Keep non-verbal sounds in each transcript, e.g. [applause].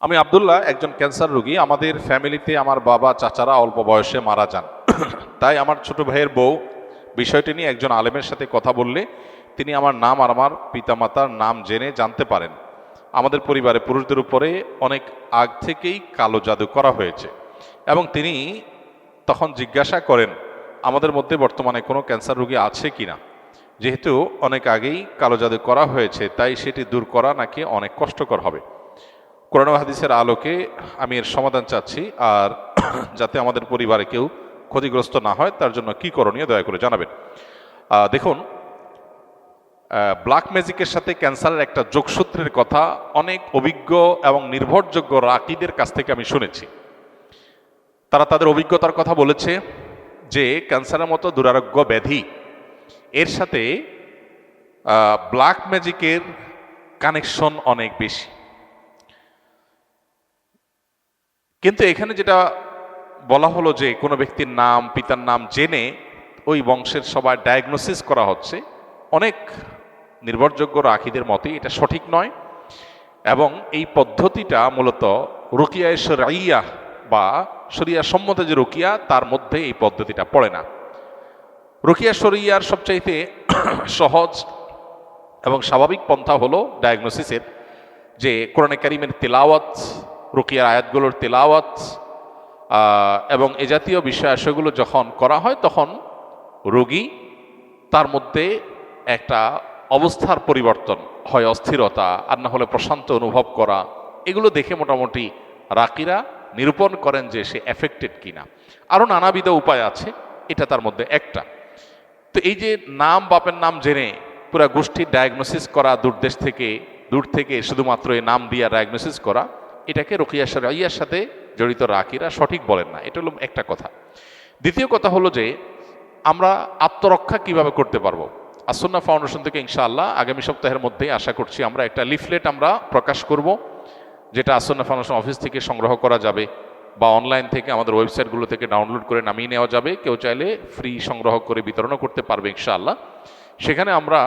আমি আবদুল্লাহ একজন ক্যান্সার রোগী। আমাদের ফ্যামিলিতে আমার বাবা, চাচারা অল্প বয়সে মারা যান। [coughs] তাই আমার ছোট ভাইয়ের বউ বিষয়টি নিয়ে একজন আলেমের সাথে কথা বললে তিনি আমার নাম আর আমার পিতামাতার নাম জেনে জানতে পারেন। আমাদের পরিবারে পুরুষদের উপরে অনেক আগ থেকেই কালো জাদু করা হয়েছে এবং তিনি তখন জিজ্ঞাসা করেন, আমাদের মধ্যে বর্তমানে কোনো ক্যান্সার রোগী আছে কিনা? যেহেতু অনেক আগেই কালো জাদু করা হয়েছে, তাই সেটি দূর করা নাকি অনেক কষ্টকর হবে। কোরআন হাদিসের আলোকে আমি এর সমাধান চাচ্ছি, আর [clears throat] যাতে আমাদের পরিবারে কেউ ক্ষতিগ্রস্ত না হয়, তার জন্য কি করণীয় দয়া করে জানাবেন। দেখুন ব্ল্যাক ম্যাজিকের সাথে ক্যান্সারের একটা যোগসূত্রের কথা অনেক অভিজ্ঞ এবং নির্ভরযোগ্য রাকিদের কাছ থেকে আমি শুনেছি। তারা তাদের অভিজ্ঞতার কথা বলেছে যে, ক্যান্সারের মতো দুরারোগ্য ব্যাধি, এর সাথে ব্ল্যাক ম্যাজিকের কানেকশন অনেক বেশি। কিন্তু এখানে যেটা বলা হলো যে কোনো ব্যক্তির নাম, পিতার নাম জেনে ওই বংশের সবার ডায়াগনোসিস করা হচ্ছে, অনেক নির্ভরযোগ্য রাখিদের মতে এটা সঠিক নয় এবং এই পদ্ধতিটা মূলত রুকিয়া শরিয়া বা শরিয়া সম্মত যে রুকিয়া, তার মধ্যে এই পদ্ধতিটা পড়ে না। রুকিয়া শরিয়ার সবচাইতে সহজ এবং স্বাভাবিক পন্থা হলো ডায়াগনোসিসের যে কোরআনে কারিমের তেলাওয়াত রুকিয়ার আয়াতগুলোর তেলাওয়াত এবং এ জাতীয় বিষয়াশয়গুলো যখন করা হয়, তখন রোগী তার মধ্যে একটা অবস্থার পরিবর্তন হয়, অস্থিরতা, আর না হলে প্রশান্ত অনুভব করা, এগুলো দেখে মোটামুটি রাকিরা নিরূপণ করেন যে সে এফেক্টেড কিনা। আরও নানাবিধ উপায় আছে, এটা তার মধ্যে একটা। তো এই যে নাম, বাপের নাম জেনে পুরা গোষ্ঠীর ডায়াগনোসিস করা দূরদেশ থেকে, দূর থেকে শুধুমাত্র এই নাম দিয়া ডায়াগনোসিস করা এটাকে রকিয়া ইয়ার সাথে জড়িত রাকিরা সঠিক বলেন না। এটা হলো একটা কথা। দ্বিতীয় কথা হলো যে, আমরা আত্মরক্ষা কীভাবে করতে পারব? আসন্না ফাউন্ডেশন থেকে ইনশাআল্লাহ আগামী সপ্তাহের মধ্যেই আশা করছি আমরা একটা লিফলেট আমরা প্রকাশ করব, যেটা আসন্না ফাউন্ডেশন অফিস থেকে সংগ্রহ করা যাবে বা অনলাইন থেকে আমাদের ওয়েবসাইটগুলো থেকে ডাউনলোড করে নামিয়ে নেওয়া যাবে। কেউ চাইলে ফ্রি সংগ্রহ করে বিতরণও করতে পারবে ইনশাআল্লাহ। সেখানে আমরা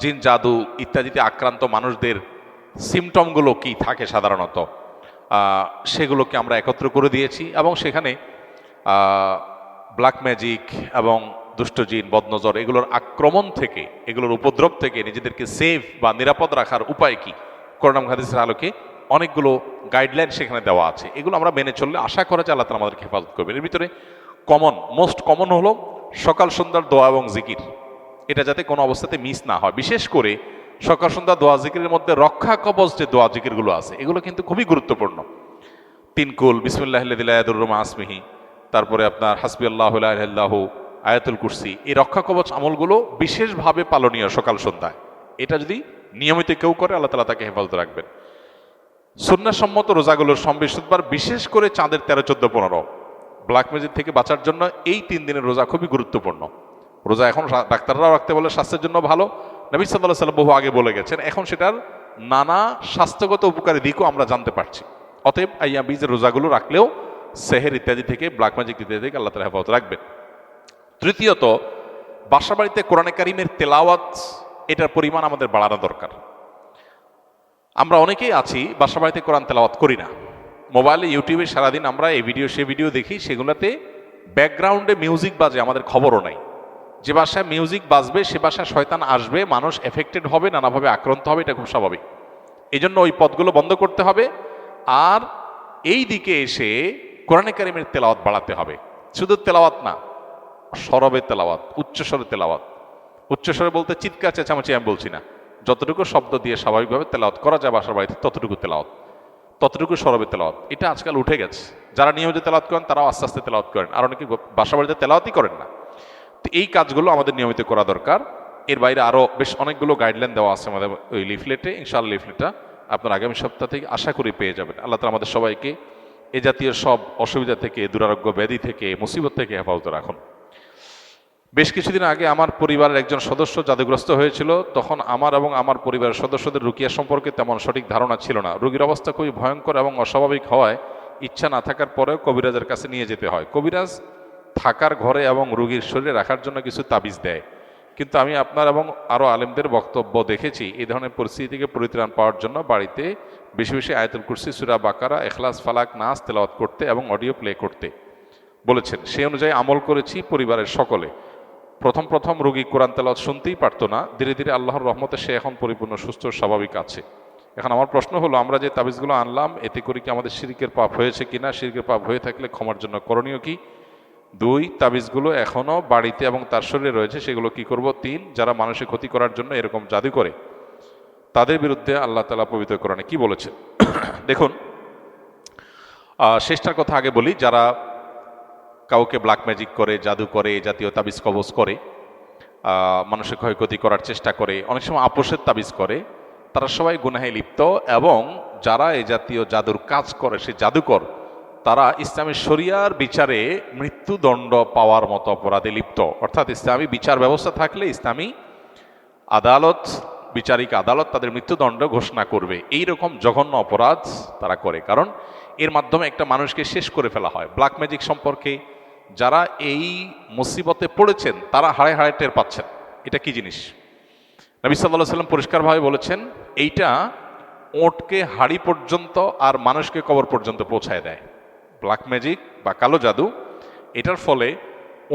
জিন, জাদু ইত্যাদিতে আক্রান্ত মানুষদের সিমটমগুলো কি থাকে সাধারণত? সেগুলোকে আমরা একত্র করে দিয়েছি এবং সেখানে ব্ল্যাক ম্যাজিক এবং দুষ্টজিন বদনজর এগুলোর আক্রমণ থেকে, এগুলোর উপদ্রব থেকে নিজেদেরকে সেফ বা নিরাপদ রাখার উপায় কি? করোনা হাদিসের আলোকে অনেকগুলো গাইডলাইন সেখানে দেওয়া আছে। এগুলো আমরা মেনে চললে আশা করা যায় আল্লাহ তালা আমাদেরকে হেফাজত করবেন। এর ভিতরে কমন মোস্ট কমন হলো সকাল, সন্ধ্যার দোয়া এবং জিকির। এটা যাতে কোনো অবস্থাতে মিস না হয়। বিশেষ করে সকাল সন্ধ্যা দোয়া জিকিরের মধ্যে রক্ষা কবচ যে দোয়া জিকিরগুলো আছে, এগুলো কিন্তু খুবই গুরুত্বপূর্ণ। তিনকুল বিসমুল্লাহ রহমা আসমিহি তারপরে আপনার হাসবি আল্লাহ আল্লাহ আয়াতুল কুরসি, এই রক্ষা কবচ আমলগুলো বিশেষভাবে পালনীয় সকাল সন্ধ্যায়। এটা যদি নিয়মিত কেউ করে, আল্লাহ তালা তাকে হেফাজত রাখবেন। সুন্নাসম্মত রোজাগুলোর সম্বিশুদ্ধবার বিশেষ করে চাঁদের তেরো, চোদ্দ, পনেরো, ব্ল্যাক ম্যাজিক থেকে বাঁচার জন্য এই তিন দিনের রোজা খুবই গুরুত্বপূর্ণ। রোজা এখন ডাক্তাররাও রাখতে বলে স্বাস্থ্যের জন্য ভালো নবী সাল্লাহ সাল্লাম বহু আগে বলে গেছেন, এখন সেটার নানা স্বাস্থ্যগত উপকারী দিকও আমরা জানতে পারছি। অতএব আইয়া বীজের রোজাগুলো রাখলেও সেহের ইত্যাদি থেকে ব্ল্যাক ম্যাজিক ইত্যাদি থেকে আল্লাহ তালা হেফাজত রাখবেন। তৃতীয়ত বাসা বাড়িতে কোরআনে কারিমের তেলাওয়াত, এটার পরিমাণ আমাদের বাড়ানো দরকার। আমরা অনেকেই আছি বাসা বাড়িতে কোরআন তেলাওয়াত করি না। মোবাইলে, ইউটিউবে সারাদিন আমরা এই ভিডিও, সে ভিডিও দেখি, সেগুলোতে ব্যাকগ্রাউন্ডে মিউজিক বাজে, আমাদের খবরও নাই। যে বাসায় মিউজিক বাজবে, সে বাসায় শয়তান আসবে, মানুষ এফেক্টেড হবে, নানাভাবে আক্রান্ত হবে, এটা খুব স্বাভাবিক। এই জন্য ওই পদগুলো বন্ধ করতে হবে। আর এই দিকে এসে কোরআনে কারিমের তেলাওয়াত বাড়াতে হবে। শুধু তেলাওয়াত না সরবে তেলাওয়াত, উচ্চস্বরে তেলাওয়াত। উচ্চস্বরে বলতে চিৎকার, চেঁচামেচি আমি বলছি না। যতটুকু শব্দ দিয়ে স্বাভাবিকভাবে তেলাওয়াত করা যায় বাসার বাড়িতে, ততটুকু তেলাওয়াত। ততটুকু সরবে তেলাওয়াত। এটা আজকাল উঠে গেছে। যারা নিয়মিত তেলাওয়াত করেন, তারাও আস্তে আস্তে তেলাওয়াত করেন। আর অনেকে বাসা বাড়িতে তেলাওয়াতই করেন না। তো এই কাজগুলো আমাদের নিয়মিত করা দরকার। এর বাইরে আরও বেশ অনেকগুলো গাইডলাইন দেওয়া আছে আমাদের ওই লিফলেটে ইনশাআল্লাহ লিফলেটটা আপনার আগামী সপ্তাহ থেকে আশা করি পেয়ে যাবেন। আল্লাহ তালা আমাদের সবাইকে এ জাতীয় সব অসুবিধা থেকে, দুরারোগ্য ব্যাধি থেকে, মুসিবত থেকে হেফাজত রাখুন। বেশ কিছুদিন আগে আমার পরিবারের একজন সদস্য জাদুগ্রস্ত হয়েছিল, তখন আমার এবং আমার পরিবারের সদস্যদের রুকিয়া সম্পর্কে তেমন সঠিক ধারণা ছিল না। রোগীর অবস্থা খুবই ভয়ঙ্কর এবং অস্বাভাবিক হওয়ায় ইচ্ছা না থাকার পরেও কবিরাজের কাছে নিয়ে যেতে হয়। কবিরাজ থাকার ঘরে এবং রোগীর শরীরে রাখার জন্য কিছু তাবিজ দেয়। কিন্তু আমি আপনার এবং আরও আলেমদের বক্তব্য দেখেছি, এই ধরনের পরিস্থিতি থেকে পরিত্রাণ পাওয়ার জন্য বাড়িতে বেশি বেশি আয়াতুল কুরসি, সুরা বাকারা এখলাস ফালাক নাস তেলাওয়াত করতে এবং অডিও প্লে করতে বলেছেন। সেই অনুযায়ী আমল করেছি পরিবারের সকলে। প্রথম প্রথম রোগী কোরআন তেলাওয়াত শুনতেই পারতো না। ধীরে ধীরে আল্লাহর রহমতে সে এখন পরিপূর্ণ, সুস্থ, স্বাভাবিক আছে। এখন আমার প্রশ্ন হলো, আমরা যে তাবিজগুলো আনলাম, এতে করে কি আমাদের শিরিকের পাপ হয়েছে কিনা? শিরিকের পাপ হয়ে থাকলে ক্ষমার জন্য করণীয় কি? দুই তাবিজগুলো এখনও বাড়িতে এবং তার শরীরে রয়েছে, সেগুলো কি করব? তিন, যারা মানুষের ক্ষতি করার জন্য এরকম জাদু করে, তাদের বিরুদ্ধে আল্লাহ তালা পবিত্র কোরআনে কি বলেছে [coughs] দেখুন শেষটার কথা আগে বলি, যারা কাউকে ব্ল্যাক ম্যাজিক করে, জাদু করে জাতীয় তাবিজ কবজ করে মানুষের ক্ষয়ক্ষতি করার চেষ্টা করে, অনেক সময় আপোষের তাবিজ করে, তারা সবাই গুনাহে লিপ্ত এবং যারা এই জাতীয় জাদুর কাজ করে, সে জাদুকর তারা ইসলামী শরিয়ার বিচারে মৃত্যুদণ্ড পাওয়ার মতো অপরাধে লিপ্ত। অর্থাৎ ইসলামী বিচার ব্যবস্থা থাকলে ইসলামী আদালত, বিচারিক আদালত তাদের মৃত্যুদণ্ড ঘোষণা করবে। এই রকম জঘন্য অপরাধ তারা করে। কারণ এর মাধ্যমে একটা মানুষকে শেষ করে ফেলা হয়। ব্ল্যাক ম্যাজিক সম্পর্কে যারা এই মুসিবতে পড়েছেন, তারা হাড়ে হাড়ে টের পাচ্ছেন। এটা কি জিনিস? নবী সাল্লাহ সাল্লাম পরিষ্কারভাবে বলেছেন, এইটা ওটকে হাড়ি পর্যন্ত আর মানুষকে কবর পর্যন্ত পৌঁছায় দেয়। ব্ল্যাক ম্যাজিক বা কালো জাদু, এটার ফলে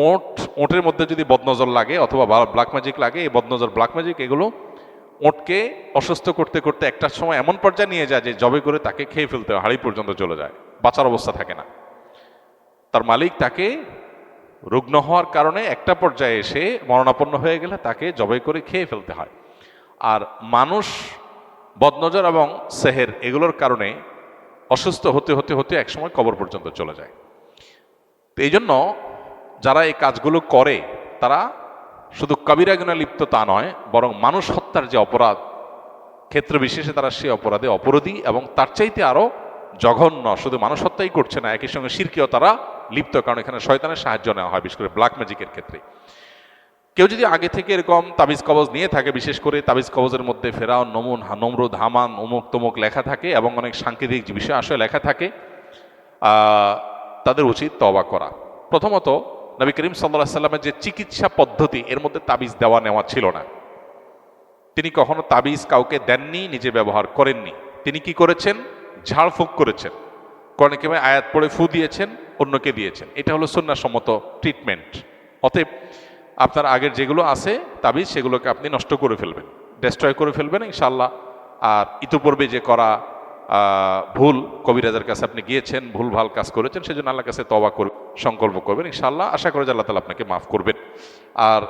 ওঁট, ওটের মধ্যে যদি বদনজর লাগে অথবা ব্ল্যাক ম্যাজিক লাগে, এই বদনজর ব্ল্যাক ম্যাজিক এগুলো ওটকে অসুস্থ করতে করতে একটা সময় এমন পর্যায়ে নিয়ে যায় যে জবে করে তাকে খেয়ে ফেলতে হয়, হাড়ি পর্যন্ত চলে যায়, বাঁচার অবস্থা থাকে না। তার মালিক তাকে রুগ্ন হওয়ার কারণে একটা পর্যায়ে এসে মরণাপন্ন হয়ে গেলে তাকে জবাই করে খেয়ে ফেলতে হয়। আর মানুষ বদনজর এবং সেহের এগুলোর কারণে অসুস্থ হতে হতে হতে একসময় কবর পর্যন্ত চলে যায়। তো এই জন্য যারা এই কাজগুলো করে, তারা শুধু কবিরা লিপ্ত তা নয়, বরং মানুষ হত্যার যে অপরাধ, ক্ষেত্র বিশেষে তারা সে অপরাধে অপরাধী এবং তার চাইতে আরও জঘন্য, শুধু মানুষ হত্যাই করছে না, একই সঙ্গে শিরকেও তারা লিপ্ত, কারণ এখানে শয়তানের সাহায্য নেওয়া হয়, বিশেষ করে ব্ল্যাক ম্যাজিকের ক্ষেত্রে। কেউ যদি আগে থেকে এরকম তাবিজ কবজ নিয়ে থাকে, বিশেষ করে তাবিজ কবজের মধ্যে ফেরাও, নমুন নমরুদ হামান, অমুক তমুক লেখা থাকে এবং অনেক সাংকেতিক বিষয় আসলে লেখা থাকে তাদের উচিত তবা করা। প্রথমত, নবী করিম সাল্লাহ সাল্লামের যে চিকিৎসা পদ্ধতি, এর মধ্যে তাবিজ দেওয়া নেওয়া ছিল না। তিনি কখনো তাবিজ কাউকে দেননি, নিজে ব্যবহার করেননি। তিনি কি করেছেন? ঝাড়ফুঁক করেছেন। কেমন আয়াত পড়ে ফু দিয়েছেন, অন্যকে দিয়েছেন। এটা হলো সন্ন্যাসম্মত ট্রিটমেন্ট অতএব আপনার আগের যেগুলো আছে, তাবিজ সেগুলোকে আপনি নষ্ট করে ফেলবেন ডেস্ট্রয় করে ফেলবেন ইনশাল্লাহ আর ইতিপূর্বে যে করা ভুল কবিরাজের কাছে আপনি গিয়েছেন, ভুল ভালো কাজ করেছেন, সেজন্য আল্লাহর কাছে তবা করে, সংকল্প করবেন ইনশাল্লাহ আশা করে যে আল্লাহ তালা আপনাকে মাফ করবেন। আর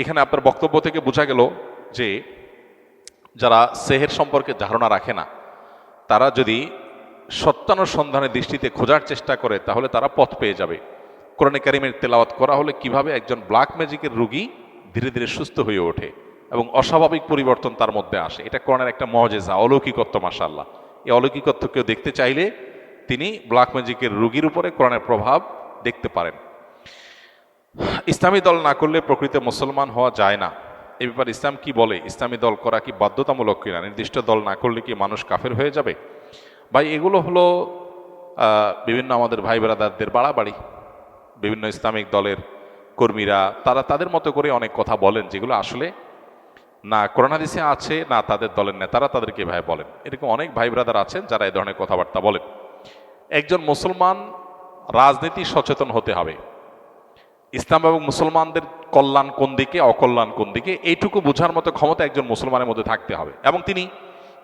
এখানে আপনার বক্তব্য থেকে বোঝা গেল যে, যারা সেহের সম্পর্কে ধারণা রাখে না, তারা যদি সত্যানুসন্ধানের দৃষ্টিতে খোঁজার চেষ্টা করে, তাহলে তারা পথ পেয়ে যাবে। কোরআনে কারিমের তেলাওয়াত করা হলে কীভাবে একজন ব্ল্যাক ম্যাজিকের রুগী ধীরে ধীরে সুস্থ হয়ে ওঠে এবং অস্বাভাবিক পরিবর্তন তার মধ্যে আসে? এটা কোরআনের একটা মজেজা, অলৌকিকত্ব মাসাল্লাহ এই অলৌকিকত্ব কেউ দেখতে চাইলে তিনি ব্ল্যাক ম্যাজিকের রুগীর উপরে কোরআনের প্রভাব দেখতে পারেন। ইসলামী দল না করলে প্রকৃত মুসলমান হওয়া যায় না। এ ব্যাপারে ইসলাম কি বলে? ইসলামী দল করা কি বাধ্যতামূলক কিনা? নির্দিষ্ট দল না করলে কি মানুষ কাফের হয়ে যাবে? ভাই, এগুলো হলো বিভিন্ন আমাদের ভাই ব্রাদারদের বাড়াবাড়ি। বিভিন্ন ইসলামিক দলের কর্মীরা, তারা তাদের মতো করে অনেক কথা বলেন যেগুলো আসলে না করোনা দিসে আছে, না তাদের দলের নেতারা তাদেরকে ভাই বলেন। এরকম অনেক ভাই ব্রাদার আছেন যারা এ ধরনের কথাবার্তা বলেন। একজন মুসলমান রাজনীতি সচেতন হতে হবে। ইসলাম এবং মুসলমানদের কল্যাণ কোন দিকে, অকল্যাণ কোন দিকে, এইটুকু বোঝার মতো ক্ষমতা একজন মুসলমানের মধ্যে থাকতে হবে। এবং তিনি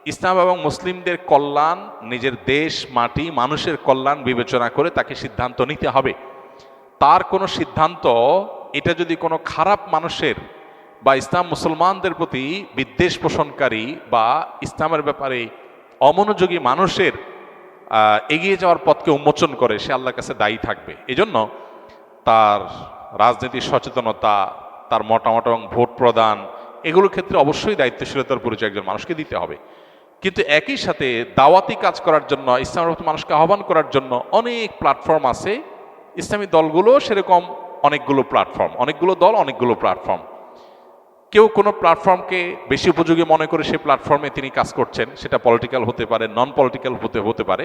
ইসলাম এবং মুসলিমদের কল্যাণ, নিজের দেশ, মাটি, মানুষের কল্যাণ বিবেচনা করে তাকে সিদ্ধান্ত নিতে হবে। তার কোনো সিদ্ধান্ত, এটা যদি কোনো খারাপ মানুষের বা ইসলাম মুসলমানদের প্রতি বিদ্বেষ পোষণকারী বা ইসলামের ব্যাপারে অমনোযোগী মানুষের এগিয়ে যাওয়ার পথকে উন্মোচন করে, সে আল্লাহর কাছে দায়ী থাকবে। এজন্য তার রাজনীতির সচেতনতা, তার মতামত এবং ভোট প্রদান, এগুলোর ক্ষেত্রে অবশ্যই দায়িত্বশীলতার পরিচয় একজন মানুষকে দিতে হবে। কিন্তু একই সাথে দাওয়াতি কাজ করার জন্য, ইসলামের মানুষকে আহ্বান করার জন্য অনেক প্ল্যাটফর্ম আছে ইসলামী দলগুলো সেরকম অনেকগুলো প্ল্যাটফর্ম অনেকগুলো দল, অনেকগুলো প্ল্যাটফর্ম কেউ কোনো প্ল্যাটফর্মকে বেশি উপযোগী মনে করে সেই প্ল্যাটফর্মে তিনি কাজ করছেন, সেটা পলিটিক্যাল হতে পারে নন পলিটিক্যাল হতে হতে পারে,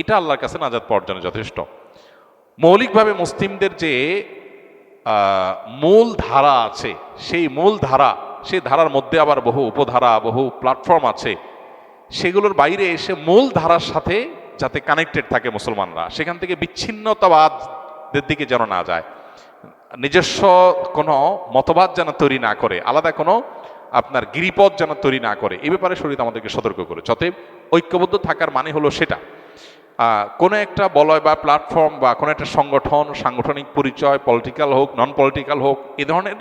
এটা আল্লাহর কাছে নাজাদ পাওয়ার জন্য যথেষ্ট। মৌলিকভাবে মুসলিমদের যে মূল ধারা আছে, সেই মূল ধারা, সেই ধারার মধ্যে আবার বহু উপধারা, বহু প্ল্যাটফর্ম আছে, সেগুলোর বাইরে এসে মূল ধারার সাথে যাতে কানেক্টেড থাকে মুসলমানরা, সেখান থেকে বিচ্ছিন্নতাবাদের দিকে যেন না যায়। নিজস্ব কোনো মতবাদ যেন তৈরি না করে, আলাদা কোনো আপনার গিরিপথ যেন তৈরি না করে, এ ব্যাপারে শরীর আমাদেরকে সতর্ক করে অতএব ঐক্যবদ্ধ থাকার মানে হলো সেটা। কোনো একটা বলয় বা প্ল্যাটফর্ম বা কোনো একটা সংগঠন, সাংগঠনিক পরিচয় পলিটিক্যাল হোক নন পলিটিক্যাল হোক, এ ধরনের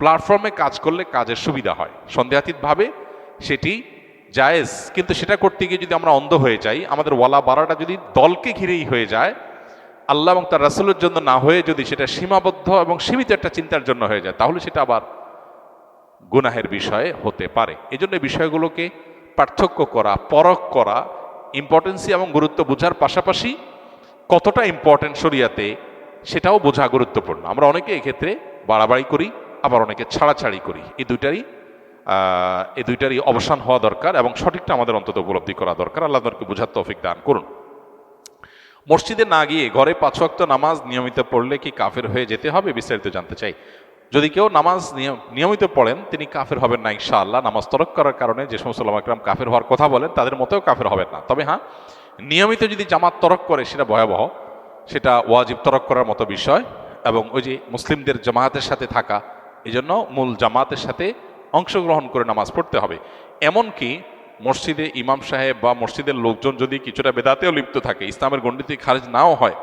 প্ল্যাটফর্মে কাজ করলে কাজের সুবিধা হয়। সন্দেহাতীতভাবে সেটি জায়েজ। কিন্তু সেটা করতে গিয়ে যদি আমরা অন্ধ হয়ে যাই, আমাদের ওয়ালা বাড়াটা যদি দলকে ঘিরেই হয়ে যায় আল্লাহ এবং তার রাসুলের জন্য না হয়ে যদি সেটা সীমাবদ্ধ এবং সীমিত একটা চিন্তার জন্য হয়ে যায়, তাহলে সেটা আবার গুনাহের বিষয়ে হতে পারে। এই জন্য বিষয়গুলোকে পার্থক্য করা, পরখ করা ইম্পর্টেন্সি এবং গুরুত্ব বোঝার পাশাপাশি কতটা ইম্পর্টেন্ট শরিয়াতে সেটাও বোঝা গুরুত্বপূর্ণ। আমরা অনেকে এক্ষেত্রে বাড়াবাড়ি করি, আবার অনেকে ছাড়াছাড়ি করি। এই দুইটারই এই দুইটারই অবসান হওয়া দরকার এবং সঠিকটা আমাদের অন্তত উপলব্ধি করা দরকার। আল্লাহ তাদেরকে বোঝার তৌফিক দান করুন। মসজিদে না গিয়ে ঘরে পাঁচ ওয়াক্ত নামাজ নিয়মিত পড়লে কি কাফের হয়ে যেতে হবে? বিস্তারিত জানতে চাই। যদি কেউ নামাজ নিয়ম- নিয়মিত পড়েন, তিনি কাফের হবেন না ইনশাআল্লাহ। নামাজ তরক করার কারণে যে সমস্ত লামাকরাম কাফের হওয়ার কথা বলেন, তাদের মতেও কাফের হবেন না। তবে হ্যাঁ নিয়মিত যদি জামাত তরক করে, সেটা ভয়াবহ। সেটা ওয়াজিব তরক করার মতো বিষয়। এবং ওই যে মুসলিমদের জামাতের সাথে থাকা এই জন্য মূল জামাতের সাথে অংশগ্রহণ করে নামাজ পড়তে হবে। এমনকি মসজিদে ইমাম সাহেব বা মসজিদের লোকজন যদি কিছুটা বেদাতেও লিপ্ত থাকে, ইসলামের গণ্ডিতে খারিজ নাও হয়,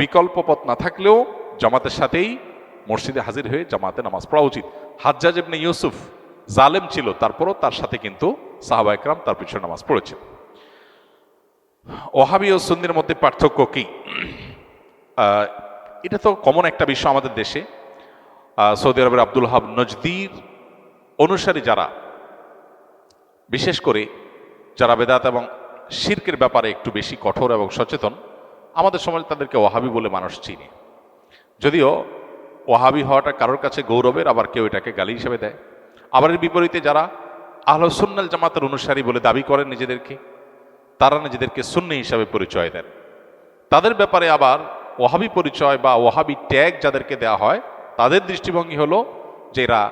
বিকল্প পথ না থাকলেও জামাতের সাথেই মসজিদে হাজির হয়ে জামাতে নামাজ পড়া উচিত। হাজ্জাজ ইবনে ইউসুফ জালেম ছিল, তারপরও তার সাথে কিন্তু সাহাবা একরাম তার পিছনে নামাজ পড়েছেন। ওহাবি ও সুন্নির মধ্যে পার্থক্য কি? এটা তো কমন একটা বিষয় আমাদের দেশে। সৌদি আরবের আব্দুল হাব নজদির অনুসারী যারা, বিশেষ করে যারা বেদাত এবং শির্কের ব্যাপারে একটু বেশি কঠোর এবং সচেতন, আমাদের সমাজে তাদেরকে ওহাবি বলে মানুষ চিনে। যদিও ওহাবি হওয়াটা কারোর কাছে গৌরবের, আবার কেউ এটাকে গালি হিসেবে দেয়। আবার এর বিপরীতে যারা আহলসুন্নাল জামাতের অনুসারী বলে দাবি করেন নিজেদেরকে, তারা নিজেদেরকে সুন্নি হিসাবে পরিচয় দেন। তাদের ব্যাপারে আবার ওহাবি পরিচয় বা ওহাবি ট্যাগ যাদেরকে দেওয়া হয়, তাদের দৃষ্টিভঙ্গি হলো যে এরা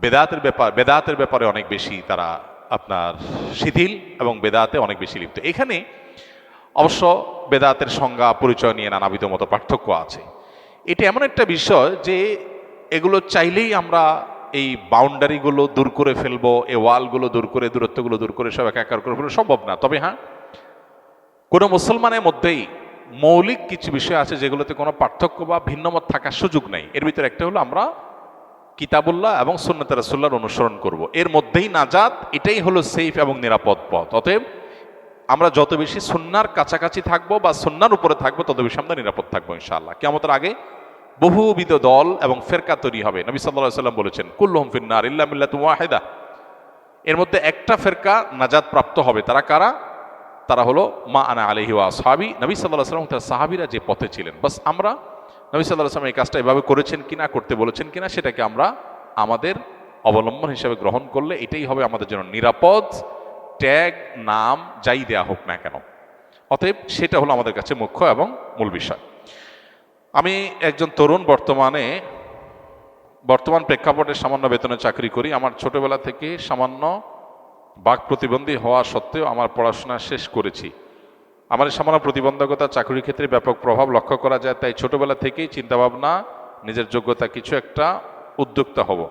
বেদাতের ব্যাপার, বেদাতের ব্যাপারে অনেক বেশি তারা আপনার শিথিল এবং বেদাতে অনেক বেশি লিপ্ত। এখানে অবশ্য বেদাতের সংজ্ঞা, পরিচয় নিয়ে নানাবিধ মতো পার্থক্য আছে। এটা এমন একটা বিষয় যে এগুলো চাইলেই আমরা এই বাউন্ডারিগুলো দূর করে ফেলব, এই ওয়ালগুলো দূর করে, দূরত্বগুলো দূর করে সব একাকার করে ফেলব, সম্ভব না। তবে হ্যাঁ কোনো মুসলমানের মধ্যেই মৌলিক কিছু বিষয় আছে যেগুলোতে কোনো পার্থক্য বা ভিন্নমত থাকার সুযোগ নেই। এর ভিতরে একটা হলো আমরা কিতাবুল্লাহ এবং সুন্নত রাসুল্লাহর অনুসরণ করব। এর মধ্যেই নাজাত, এটাই হলো সেফ এবং নিরাপদ পথ। অতএব আমরা যত বেশি সুন্নার কাছাকাছি থাকব বা সুন্নার উপরে থাকব, তত বেশি আমরা নিরাপদ থাকব ইনশাআল্লাহ। কেমতের আগে বহুবিধ দল এবং ফেরকা তৈরি হবে। নবী সাল্লাহ সাল্লাম বলেছেন, কুল্লুহম ফিন্নার মিল্লাত ওয়াহেদা। এর মধ্যে একটা ফেরকা নাজাদ প্রাপ্ত হবে। তারা কারা? তারা হলো মা আনা আলহি ওয়া সাহাবি নবী সাল্লাহ সাল্লাম তার সাহাবিরা যে পথে ছিলেন। বাস আমরা নবী সাল্লাহ সাল্লাম এই কাজটা এভাবে করেছেন কিনা করতে বলেছেন কিনা সেটাকে আমরা আমাদের অবলম্বন হিসেবে গ্রহণ করলে এটাই হবে আমাদের জন্য নিরাপদ, ট্যাগ, নাম, যাই দেয়া হোক না কেন। অতএব সেটা হলো আমাদের কাছে মুখ্য এবং মূল বিষয়। আমি একজন তরুণ বর্তমানে, বর্তমান প্রেক্ষাপটে সামান্য বেতনে চাকরি করি। আমার ছোটবেলা থেকে সামান্য বাক প্রতিবন্ধী হওয়া সত্ত্বেও আমার পড়াশোনা শেষ করেছি। আমার সামান্য প্রতিবন্ধকতা চাকরির ক্ষেত্রে ব্যাপক প্রভাব লক্ষ্য করা যায়, তাই ছোটবেলা থেকেই চিন্তাভাবনা, নিজের যোগ্যতা কিছু একটা উদ্যোক্তা হব।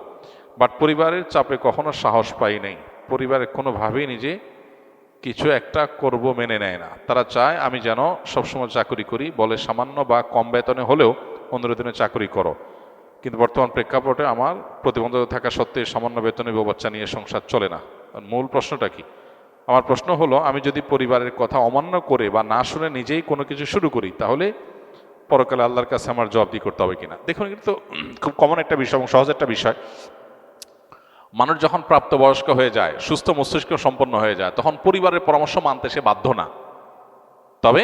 বাট পরিবারের চাপে কখনো সাহস পাই নাই। পরিবারের কোনোভাবেই নিজে কিছু একটা করব মেনে নেয় না। তারা চায় আমি যেন সবসময় চাকরি করি, বলে সামান্য বা কম বেতনে হলেও অনুরোধনে চাকরি করো। কিন্তু বর্তমান প্রেক্ষাপটে আমার প্রতিবন্ধকতা থাকা সত্ত্বেও সামান্য বেতনে বাচ্চা নিয়ে সংসার চলে না। মূল প্রশ্নটা কি? আমার প্রশ্ন হলো, আমি যদি পরিবারের কথা অমান্য করে বা না শুনে নিজেই কোনো কিছু শুরু করি, তাহলে পরকালে আল্লাহর কাছে আমার জবাবদি করতে হবে কিনা? দেখুন কিন্তু খুব কমন একটা বিষয় এবং সহজ একটা বিষয়। মানুষ যখন প্রাপ্তবয়স্ক হয়ে যায়, সুস্থ মস্তিষ্ক সম্পন্ন হয়ে যায়, তখন পরিবারের পরামর্শ মানতে সে বাধ্য না। তবে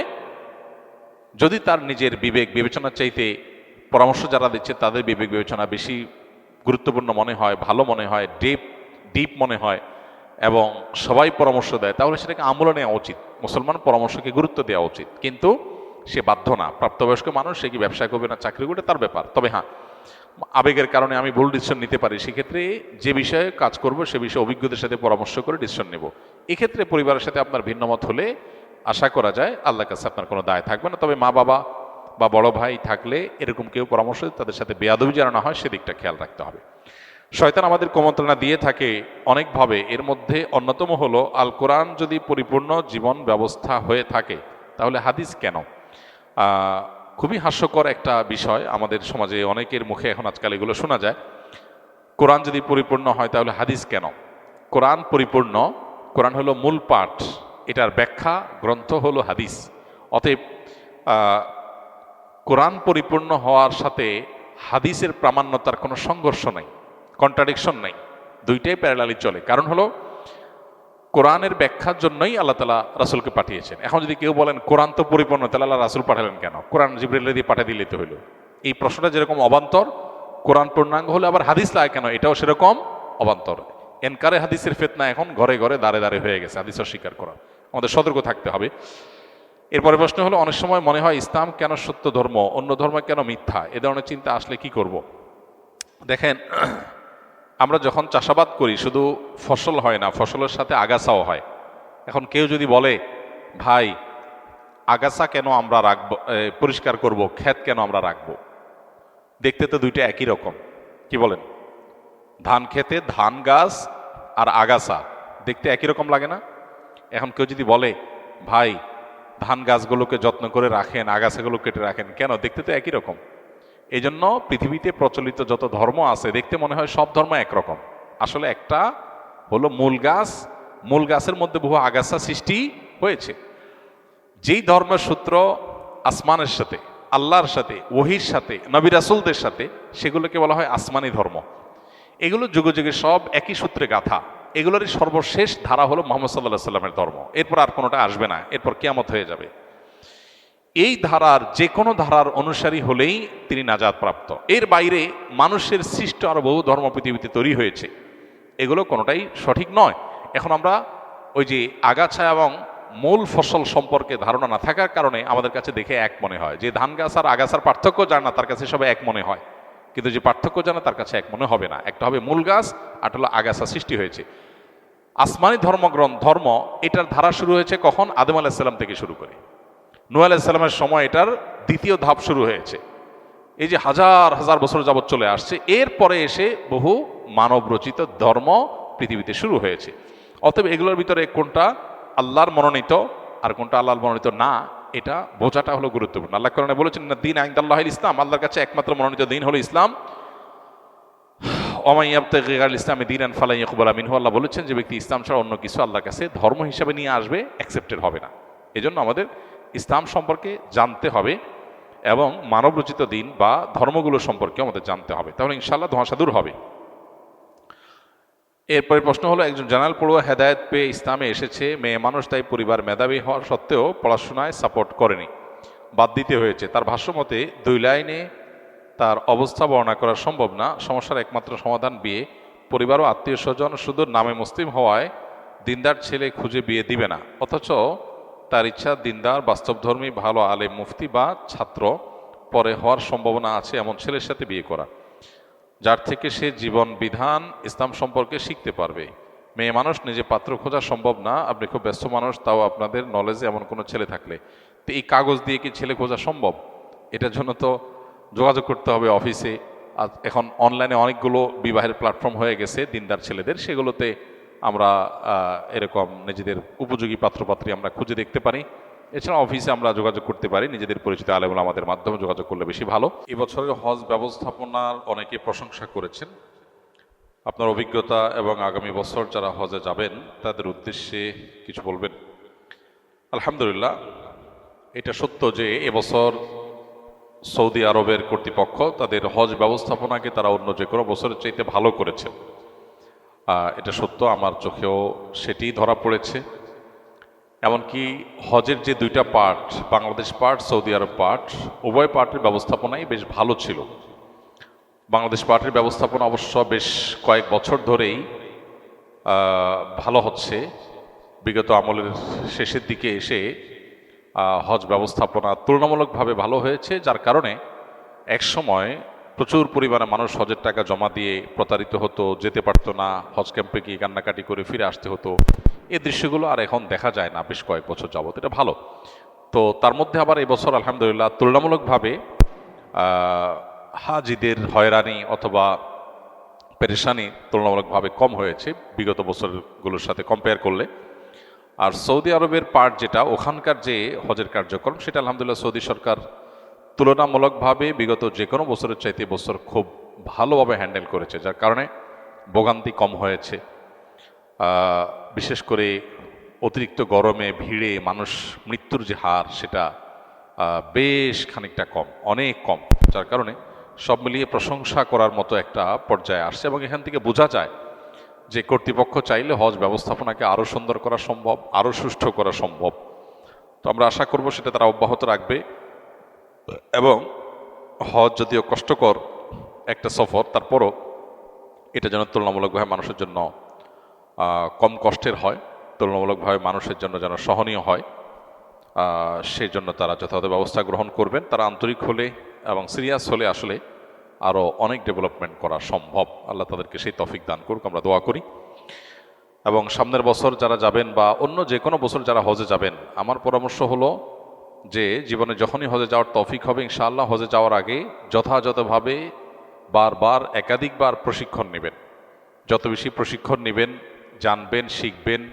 যদি তার নিজের বিবেক বিবেচনার চাইতে পরামর্শ যারা দিচ্ছে, তাদের বিবেক বিবেচনা বেশি গুরুত্বপূর্ণ মনে হয়, ভালো মনে হয় ডিপ ডিপ মনে হয়। এবং সবাই পরামর্শ দেয়, তাহলে সেটাকে আমলে নেওয়া উচিত। মুসলমান পরামর্শকে গুরুত্ব দেওয়া উচিত। কিন্তু সে বাধ্য না। প্রাপ্তবয়স্ক মানুষ, সে কি ব্যবসা করবে না চাকরি করবে, তার ব্যাপার। তবে হ্যাঁ আবেগের কারণে আমি ভুল ডিসিশন নিতে পারি, সেক্ষেত্রে যে বিষয়ে কাজ করব, সে বিষয়ে অভিজ্ঞদের সাথে পরামর্শ করে ডিসিশন নেব। এক্ষেত্রে পরিবারের সাথে আপনার ভিন্নমত হলে আশা করা যায়, আল্লাহর কাছে আপনার কোনো দায় থাকবে না। তবে মা বাবা বা বড় ভাই থাকলে এরকম কেউ পরামর্শ, তাদের সাথে বেয়াদবি যেন না হয়, সেদিকটা খেয়াল রাখতে হবে। শয়তান আমাদের কুমন্ত্রণা দিয়ে থাকে অনেকভাবে। এর মধ্যে অন্যতম হলো, আল কোরআন যদি পরিপূর্ণ জীবন ব্যবস্থা হয়ে থাকে, তাহলে হাদিস কেন? খুবই হাস্যকর একটা বিষয় আমাদের সমাজে অনেকের মুখে এখন আজকাল এগুলো শোনা যায়। কোরআন যদি পরিপূর্ণ হয়, তাহলে হাদিস কেন? কোরআন পরিপূর্ণ, কোরআন হলো মূল পাঠ, এটার ব্যাখ্যা, গ্রন্থ হলো হাদিস। অতএব কোরআন পরিপূর্ণ হওয়ার সাথে হাদিসের প্রামাণ্যতার কোনো সংঘর্ষ নাই। কন্ট্রাডিকশন নাই। দুইটাই প্যারালালি চলে। কারণ হলো, কোরআনের ব্যাখ্যার জন্যই আল্লাহ তালা রাসুলকে পাঠিয়েছেন। এখন যদি কেউ বলেন, কোরআন তো পরিপূর্ণ তাহলে আল্লাহ রাসুল পাঠালেন কেন? কোরআন জিব্রাইল দিয়ে পাঠিয়ে দিলে তো হইল। এই প্রশ্নটা যেরকম অবান্তর, কোরআন পূর্ণাঙ্গ হলে আবার হাদিস লাগে কেন? এটাও সেরকম অবান্তর। এনকারে হাদিসের ফেতনা এখন ঘরে ঘরে দাঁড়ে দাঁড়ে হয়ে গেছে, হাদিস অস্বীকার করা। আমাদের সতর্ক থাকতে হবে। এরপরে প্রশ্ন হলো, অনেক সময় মনে হয় ইসলাম কেন সত্য ধর্ম, অন্য ধর্ম কেন মিথ্যা? এ ধরনের চিন্তা আসলে কি করব। দেখেন আমরা যখন চাষাবাদ করি, শুধু ফসল হয় না, ফসলের সাথে আগাছাও হয়। এখন কেউ যদি বলে, ভাই, আগাছা কেন আমরা রাখব পরিষ্কার করব, ক্ষেত কেন আমরা রাখব? দেখতে তো দুইটা একই রকম। কি বলেন? ধান খেতে ধান গাছ আর আগাছা, দেখতে একই রকম লাগে না? এখন কেউ যদি বলে, ভাই, ধান গাছগুলোকে যত্ন করে রাখেন, আগাছাগুলো কেটে রাখেন, কেন? দেখতে তো একই রকম। এই জন্য পৃথিবীতে প্রচলিত যত ধর্ম আছে, দেখতে মনে হয় সব ধর্ম একরকম। আসলে একটা হলো মূল গাছ, মূল গাছের মধ্যে বহু আগাছা সৃষ্টি হয়েছে। যেই ধর্মের সূত্র আসমানের সাথে, আল্লাহর সাথে, ওহির সাথে, নবী রাসুলদের সাথে, সেগুলোকে বলা হয় আসমানি ধর্ম। এগুলো যুগে যুগে সব একই সূত্রে গাথা। এগুলোরই সর্বশেষ ধারা হলো মোহাম্মদ সাল্লাহ সাল্লামের ধর্ম। এরপর আর কোনোটা আসবে না। এরপর কেয়ামত হয়ে যাবে। এই ধারার যে কোনো ধারার অনুসারী হলেই তিনি নাজাদ প্রাপ্ত এর বাইরে মানুষের সৃষ্ট আরও বহু ধর্ম পৃথিবীতে তৈরি হয়েছে। এগুলো কোনোটাই সঠিক নয়। এখন আমরা ওই যে আগাছা এবং মূল ফসল সম্পর্কে ধারণা না থাকার কারণে আমাদের কাছে দেখে এক মনে হয়। যে ধান গাছ আর আগাছার পার্থক্য জানে না, তার কাছে সবাই এক মনে হয়। কিন্তু যে পার্থক্য জানে তার কাছে এক মনে হবে না। একটা হবে মূল গাছ আর হলো আগাছা সৃষ্টি হয়েছে। আসমানি ধর্মগ্রন্থ, ধর্ম, এটার ধারা শুরু হয়েছে কখন? আদম আলাহিসাল্লাম থেকে শুরু করে। নূ আলাইসাল্লামের সময় এটার দ্বিতীয় ধাপ শুরু হয়েছে। এই যে হাজার হাজার বছর যাবৎ চলে আসছে, এরপরে এসে বহু মানব রচিত ধর্ম পৃথিবীতে শুরু হয়েছে। অতএব এগুলোর ভিতরে কোনটা আল্লাহর মনোনীত আর কোনটা আল্লাহর মনোনীত না, এটা বোঝাটা হলো গুরুত্বপূর্ণ। আল্লাহ কারণে বলেছেন না দিন আইন্দাল্লাহ ইসলাম। আল্লাহর কাছে একমাত্র মনোনীত দিন হলো ইসলাম। অমাইয়াবতাল ইসলামে দিন আন ফালাই ইকবর মিনহু। আল্লাহ বলেছেন যে ব্যক্তি ইসলাম ছাড়া অন্য কিছু আল্লাহর কাছে ধর্ম হিসাবে নিয়ে আসবে, অ্যাকসেপ্টেড হবে না। এজন্য আমাদের ইসলাম সম্পর্কে জানতে হবে এবং মানবরচিত দিন বা ধর্মগুলো সম্পর্কে আমাদের জানতে হবে। তাহলে ইনশাল্লাহ ধোঁয়াশা দূর হবে। এরপরে প্রশ্ন হলো, একজন জানাল পড়ুয়া হেদায়ত পেয়ে ইসলামে এসেছে, মেয়ে মানুষ, তাই পরিবার মেধাবী হওয়া সত্ত্বেও পড়াশোনায় সাপোর্ট করেনি। বাদ দিতে হয়েছে। তার ভাষ্যমতে, দুই লাইনে তার অবস্থা বর্ণনা করা সম্ভব না। সমস্যার একমাত্র সমাধান বিয়ে। পরিবার ও আত্মীয় স্বজন শুধু নামে মুসলিম হওয়ায় দিনদার ছেলে খুঁজে বিয়ে দিবে না। অথচ তার ইচ্ছা দিনদার, বাস্তবধর্মী, ভালো আলে মুফতি বা ছাত্র পরে হওয়ার সম্ভাবনা আছে এমন ছেলের সাথে বিয়ে করা। যার থেকে সে জীবন বিধান ইসলাম সম্পর্কে শিখতে পারবে। মেয়ে মানুষ নিজে পাত্র খোঁজা সম্ভব না, আপনি খুব ব্যস্ত মানুষ, তাও আপনাদের নলেজে এমন কোনো ছেলে থাকলে। তো এই কাগজ দিয়ে কি ছেলে খোঁজা সম্ভব? এটার জন্য তো যোগাযোগ করতে হবে অফিসে। আর এখন অনলাইনে অনেকগুলো বিবাহের প্ল্যাটফর্ম হয়ে গেছে দিনদার ছেলেদের, সেগুলোতে আমরা এরকম নিজেদের উপযোগী পাত্রপাত্রী আমরা খুঁজে দেখতে পারি। এছাড়া অফিসে আমরা যোগাযোগ করতে পারি নিজেদের পরিচিত আলেমুল আমাদের মাধ্যমে যোগাযোগ করলে বেশি ভালো। এবছরের হজ ব্যবস্থাপনার অনেকে প্রশংসা করেছেন। আপনার অভিজ্ঞতা এবং আগামী বছর যারা হজে যাবেন তাদের উদ্দেশ্যে কিছু বলবেন। আলহামদুলিল্লাহ এটা সত্য যে এবছর সৌদি আরবের কর্তৃপক্ষ তাদের হজ ব্যবস্থাপনাকে তারা অন্য যে কোনো বছরের চাইতে ভালো করেছে। আহ, এটা সত্য, আমার চোখেও সেটি ধরা পড়েছে। এমনকি হজের যে দুইটা part Bangladesh part Saudi Arab part উভয় পার্টের ব্যবস্থাপনাই বেশ ভালো ছিল। বাংলাদেশ পার্টির ব্যবস্থাপনা অবশ্য বেশ কয়েক বছর ধরেই ভালো হচ্ছে। বিগত আমলের শেষের দিকে এসে হজ ব্যবস্থাপনা তুলনামূলকভাবে ভালো হয়েছে, যার কারণে একসময় প্রচুর পরিমাণে মানুষ হজের টাকা জমা দিয়ে প্রতারিত হতো, যেতে পারতো না, হজ ক্যাম্পে গিয়ে কান্নাকাটি করে ফিরে আসতে হতো। এই দৃশ্যগুলো আর এখন দেখা যায় না বেশ কয়েক বছর যাবত এটা ভালো। তো তার মধ্যে আবার এবছর আলহামদুলিল্লাহ তুলনামূলকভাবে হাজিদের হয়রানি অথবা পেরেশানি তুলনামূলকভাবে কম হয়েছে বিগত বছরগুলোর সাথে কম্পেয়ার করলে। আর সৌদি আরবের পার্ট যেটা, ওখানকার যে হজের কার্যক্রম, সেটা আলহামদুলিল্লাহ সৌদি সরকার তুলনামূলকভাবে বিগত যে কোনো বছরের চাইতে বছর খুব ভালোভাবে হ্যান্ডেল করেছে, যার কারণে ভোগান্তি কম হয়েছে। বিশেষ করে অতিরিক্ত গরমে ভিড়ে মানুষ মৃত্যুর যে হার সেটা বেশ খানিকটা কম, অনেক কম, যার কারণে সব মিলিয়ে প্রশংসা করার মতো একটা পর্যায়ে আসছে এবং এখান থেকে বোঝা যায় যে কর্তৃপক্ষ চাইলে হজ ব্যবস্থাপনাকে আরও সুন্দর করা সম্ভব আরও সুষ্ঠু করা সম্ভব। তো আমরা আশা করব সেটা তারা অব্যাহত রাখবে। এবং হজ যদিও কষ্টকর একটা সফর, তারপরও এটা যেন তুলনামূলকভাবে মানুষের জন্য কম কষ্টের হয়, তুলনামূলকভাবে মানুষের জন্য যেন সহনীয় হয় সেই জন্য তারা যথাযথ ব্যবস্থা গ্রহণ করবেন। তারা আন্তরিক হলে এবং সিরিয়াস হলে আসলে আরও অনেক ডেভেলপমেন্ট করা সম্ভব। আল্লাহ তাদেরকে সেই তফিক দান করুক, আমরা দোয়া করি। এবং সামনের বছর যারা যাবেন বা অন্য যে কোনো বছর যারা হজে যাবেন, আমার পরামর্শ হলো যে জীবনে যখনই হজে যাওয়ার তৌফিক হবে, ইনশাআল্লাহ হজে যাওয়ার আগে যথাযথভাবে বারবার, একাধিকবার প্রশিক্ষণ নেবেন। যত বেশি প্রশিক্ষণ নেবেন, জানবেন, শিখবেন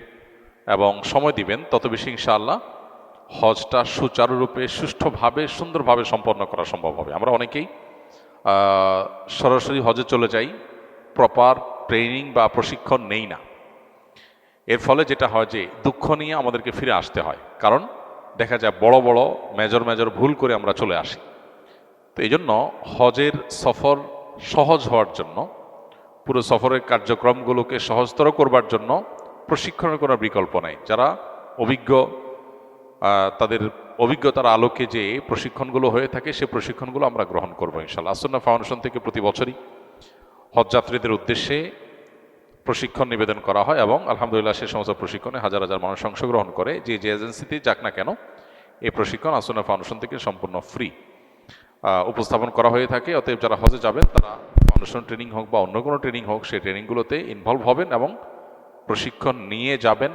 এবং সময় দিবেন, তত বেশি ইনশাআল্লাহ হজটা সুচারুরূপে, সুষ্ঠুভাবে, সুন্দরভাবে সম্পন্ন করা সম্ভব হবে। আমরা অনেকেই সরাসরি হজে চলে যাই, প্রপার ট্রেনিং বা প্রশিক্ষণ নেই না। এর ফলে যেটা হয় যে, দুঃখ নিয়ে আমাদেরকে ফিরে আসতে হয়। কারণ দেখা যায় বড় বড় মেজর মেজর ভুল করে আমরা চলে আসি। তো এই জন্য হজের সফর সহজ হওয়ার জন্য, পুরো সফরের কার্যক্রমগুলোকে সহজতর করবার জন্য প্রশিক্ষণের কোনো বিকল্প নেই। যারা অভিজ্ঞ তাদের অভিজ্ঞতার আলোকে যে প্রশিক্ষণগুলো হয়ে থাকে, সে প্রশিক্ষণগুলো আমরা গ্রহণ করব ইনশাল্লাহ। আসন্না ফাউন্ডেশন থেকে প্রতি বছরই হজযাত্রীদের উদ্দেশ্যে প্রশিক্ষণ নিবেদন করা হয় এবং আলহামদুলিল্লাহ সে সমস্ত প্রশিক্ষণে হাজার হাজার মানুষ অংশগ্রহণ করে। যে যে এজেন্সিতে যাক না কেন এই প্রশিক্ষণ আসন্না ফাউন্ডেশন থেকে সম্পূর্ণ ফ্রি উপস্থাপন করা হয়ে থাকে। অতএব যারা হজে যাবেন, তারা ফাউন্ডেশন ট্রেনিং হোক বা অন্য কোনো ট্রেনিং হোক, সেই ট্রেনিংগুলোতে ইনভলভ হবেন এবং প্রশিক্ষণ নিয়ে যাবেন।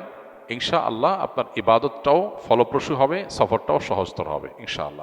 ইনশা আল্লাহ আপনার ইবাদতটাও ফলপ্রসূ হবে, সফরটাও সহজতর হবে ইনশা আল্লাহ